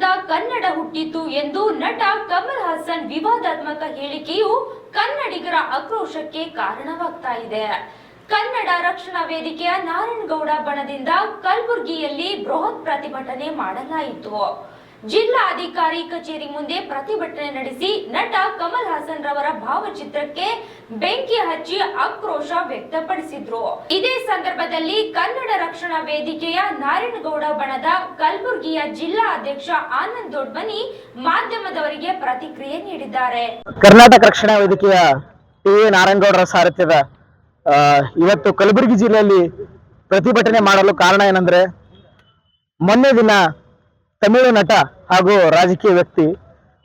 ಕನ್ನಡದಿಂದ ಕನ್ನಡ ಹುಟ್ಟಿತು ಎಂದು ನಟ ಕಮಲ್ ಹಾಸನ್ ವಿವಾದಾತ್ಮಕ ಹೇಳಿಕೆಯು ಕನ್ನಡಿಗರ ಆಕ್ರೋಶಕ್ಕೆ ಕಾರಣವಾಗ್ತಾ ಇದೆ. ಕನ್ನಡ ರಕ್ಷಣಾ ವೇದಿಕೆಯ ನಾರಾಯಣಗೌಡ ಬಣದಿಂದ ಕಲಬುರಗಿಯಲ್ಲಿ ಬೃಹತ್ ಪ್ರತಿಭಟನೆ ಮಾಡಲಾಯಿತು. ಜಿಲ್ಲಾ ಅಧಿಕಾರಿ ಕಚೇರಿ ಮುಂದೆ ಪ್ರತಿಭಟನೆ ನಡೆಸಿ ನಟ ಕಮಲ್ ಹಾಸನ್ ರವರ ಭಾವಚಿತ್ರಕ್ಕೆ ಬೆಂಕಿ ಹಚ್ಚಿ ಆಕ್ರೋಶ ವ್ಯಕ್ತಪಡಿಸಿದ್ರು. ಇದೇ ಸಂದರ್ಭದಲ್ಲಿ ಕನ್ನಡ ರಕ್ಷಣಾ ವೇದಿಕೆಯ ನಾರಾಯಣಗೌಡ ಬಣದ ಕಲಬುರಗಿಯ ಜಿಲ್ಲಾ ಅಧ್ಯಕ್ಷ ಆನಂದ್ ದೊಡ್ಮನಿ ಮಾಧ್ಯಮದವರಿಗೆ ಪ್ರತಿಕ್ರಿಯೆ ನೀಡಿದ್ದಾರೆ. ಕರ್ನಾಟಕ ರಕ್ಷಣಾ ವೇದಿಕೆಯ ಟಿ ನಾರಾಯಣಗೌಡರ ಸಾರಥ್ಯದ ಇವತ್ತು ಕಲಬುರಗಿ ಜಿಲ್ಲೆಯಲ್ಲಿ ಪ್ರತಿಭಟನೆ ಮಾಡಲು ಕಾರಣ ಏನಂದ್ರೆ, ಮೊನ್ನೆ ದಿನ ತಮಿಳು ನಟ ಹಾಗೂ ರಾಜಕೀಯ ವ್ಯಕ್ತಿ,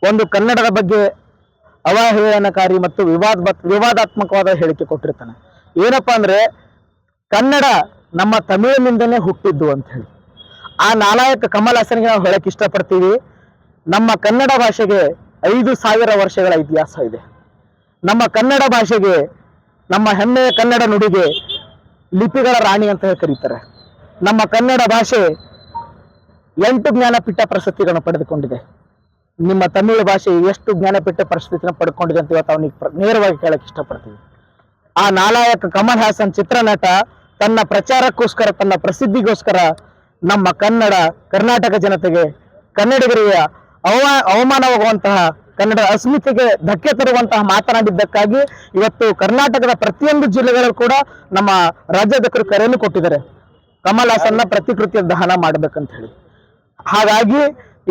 ಒಂದು ಕನ್ನಡದ ಬಗ್ಗೆ ಅವಹೇಳನಕಾರಿ ಮತ್ತು ವಿವಾದ ವಿವಾದಾತ್ಮಕವಾದ ಹೇಳಿಕೆ ಕೊಟ್ಟಿರ್ತಾನೆ. ಏನಪ್ಪಾ ಅಂದ್ರೆ, ಕನ್ನಡ ನಮ್ಮ ತಮಿಳಿನಿಂದನೇ ಹುಟ್ಟಿದ್ದು ಅಂತ ಹೇಳಿ. ಆ ನಾಲಾಯಕ ಕಮಲ್ ಹಾಸನ್ಗೆ ನಾವು ಹೇಳಕ್ ಇಷ್ಟಪಡ್ತೀವಿ, ನಮ್ಮ ಕನ್ನಡ ಭಾಷೆಗೆ ಐದು ಸಾವಿರ ವರ್ಷಗಳ ಇತಿಹಾಸ ಇದೆ. ನಮ್ಮ ಕನ್ನಡ ಭಾಷೆಗೆ, ನಮ್ಮ ಹೆಮ್ಮೆಯ ಕನ್ನಡ ನುಡಿಗೆ ಲಿಪಿಗಳ ರಾಣಿ ಅಂತ ಹೇಳಿ ಕರೀತಾರೆ. ನಮ್ಮ ಕನ್ನಡ ಭಾಷೆ ಎಂಟು ಜ್ಞಾನಪೀಠ ಪ್ರಶಸ್ತಿಗಳನ್ನು ಪಡೆದುಕೊಂಡಿದೆ. ನಿಮ್ಮ ತಮಿಳು ಭಾಷೆ ಎಷ್ಟು ಜ್ಞಾನಪೀಠ ಪ್ರಶಸ್ತಿಯನ್ನು ಪಡ್ಕೊಂಡಿದೆ ಅಂತ ಇವತ್ತು ಅವನಿಗೆ ನೇರವಾಗಿ ಕೇಳಕ್ ಇಷ್ಟಪಡ್ತೀವಿ ಆ ನಾಲಾಯಕ ಕಮಲ್ ಹಾಸನ್ ಚಿತ್ರನಟ, ತನ್ನ ಪ್ರಚಾರಕ್ಕೋಸ್ಕರ, ತನ್ನ ಪ್ರಸಿದ್ಧಿಗೋಸ್ಕರ ನಮ್ಮ ಕನ್ನಡ, ಕರ್ನಾಟಕ ಜನತೆಗೆ, ಕನ್ನಡಿಗರಿಗೆ ಅವ ಅವಮಾನವಾಗುವಂತಹ ಕನ್ನಡ ಅಸ್ಮಿತೆಗೆ ಧಕ್ಕೆ ತರುವಂತಹ ಮಾತನಾಡಿದ್ದಕ್ಕಾಗಿ ಇವತ್ತು ಕರ್ನಾಟಕದ ಪ್ರತಿಯೊಂದು ಜಿಲ್ಲೆಗಳಲ್ಲೂ ಕೂಡ ನಮ್ಮ ರಾಜ್ಯಾಧ್ಯಕ್ಷರು ಕರೆಯನ್ನು ಕೊಟ್ಟಿದ್ದಾರೆ. ಕಮಲ್ ಹಾಸನ್ನ ಪ್ರತಿಕೃತಿಯ ದಹನ ಮಾಡ್ಬೇಕಂತ ಹೇಳಿ. ಹಾಗಾಗಿ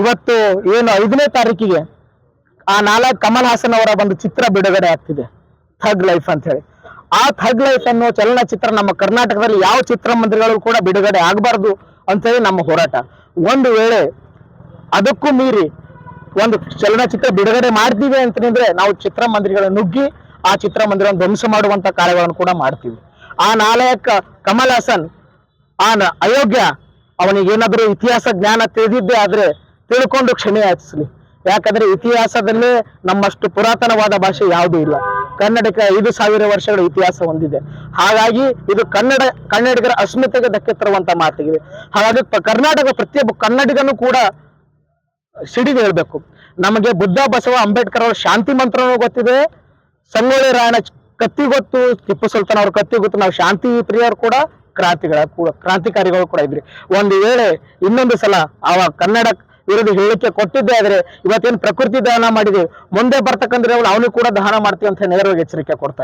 ಇವತ್ತು ಏನು ಐದನೇ ತಾರೀಕಿಗೆ ಆ ನಾಲ್ಕು ಕಮಲ್ ಹಾಸನ್ ಅವರ ಒಂದು ಚಿತ್ರ ಬಿಡುಗಡೆ ಆಗ್ತಿದೆ ಥಗ್ ಲೈಫ್ ಅಂತ ಹೇಳಿ. ಆ ಥಗ್ ಲೈಫ್ ಅನ್ನೋ ಚಲನಚಿತ್ರ ನಮ್ಮ ಕರ್ನಾಟಕದಲ್ಲಿ ಯಾವ ಚಿತ್ರಮಂದಿರಗಳು ಕೂಡ ಬಿಡುಗಡೆ ಆಗಬಾರ್ದು ಅಂತ ಹೇಳಿ ನಮ್ಮ ಹೋರಾಟ. ಒಂದು ವೇಳೆ ಅದಕ್ಕೂ ಮೀರಿ ಒಂದು ಚಲನಚಿತ್ರ ಬಿಡುಗಡೆ ಮಾಡ್ತೀವಿ ಅಂತಂದ್ರೆ ನಾವು ಚಿತ್ರಮಂದಿರಗಳ ನುಗ್ಗಿ ಆ ಚಿತ್ರಮಂದಿರವನ್ನು ಧ್ವಂಸ ಮಾಡುವಂತ ಕಾರ್ಯಗಳನ್ನು ಕೂಡ ಮಾಡ್ತೀವಿ. ಆ ನಾಲಾಯಕ ಕಮಲ್ ಹಾಸನ್, ಆ ಅಯೋಗ್ಯ ಅವನಿಗೆ ಏನಾದರೂ ಇತಿಹಾಸ ಜ್ಞಾನ ತಿಳಿದಿದ್ದೇ ಆದ್ರೆ ತಿಳ್ಕೊಂಡು ಕ್ಷಮೆ ಯಾಚಿಸ್ಲಿ. ಯಾಕಂದ್ರೆ ಇತಿಹಾಸದಲ್ಲೇ ನಮ್ಮಷ್ಟು ಪುರಾತನವಾದ ಭಾಷೆ ಯಾವುದೂ ಇಲ್ಲ. ಕನ್ನಡಕ್ಕೆ ಐದು ಸಾವಿರ ವರ್ಷಗಳ ಇತಿಹಾಸ ಹೊಂದಿದೆ. ಹಾಗಾಗಿ ಇದು ಕನ್ನಡ, ಕನ್ನಡಿಗರ ಅಸ್ಮಿತೆಗೆ ಧಕ್ಕೆ ತರುವಂತ ಮಾತಿಗೆ ಹಾಗಾಗಿ ಕರ್ನಾಟಕ ಪ್ರತಿಯೊಬ್ಬ ಕನ್ನಡಿಗನು ಕೂಡ ಸಿಡಿದು ಹೇಳ್ಬೇಕು. ನಮಗೆ ಬುದ್ಧ, ಬಸವ, ಅಂಬೇಡ್ಕರ್ ಅವರ ಶಾಂತಿ ಮಂತ್ರನೂ ಗೊತ್ತಿದೆ. ಸಂಗೊಳ್ಳಿ ರಾಯಣ ಕತ್ತಿ ಗೊತ್ತು ಟಿಪ್ಪು ಸುಲ್ತಾನ್ ಅವ್ರ ಕತ್ತಿ ಗೊತ್ತು ನಾವು ಶಾಂತಿ ಪ್ರಿಯರು ಕೂಡ ಕ್ರಾಂತಿಗಳ ಕೂಡ ಕ್ರಾಂತಿಕಾರಿಗಳು ಕೂಡ ಇದ್ರಿ. ಒಂದು ವೇಳೆ ಇನ್ನೊಂದು ಸಲ ಅವ ಕನ್ನಡ ವಿರೋಧಿ ಹೇಳಿಕೆ ಕೊಟ್ಟಿದ್ದೇ ಆದ್ರೆ ಇವತ್ತೇನು ಪ್ರಕೃತಿ ದಹನ ಮಾಡಿದೆ, ಮುಂದೆ ಬರ್ತಕ್ಕಂಥ ಅವನು ಕೂಡ ದಹನ ಮಾಡ್ತೀವಿ ಅಂತ ನೇರವಾಗಿ ಎಚ್ಚರಿಕೆ ಕೊಡ್ತಾ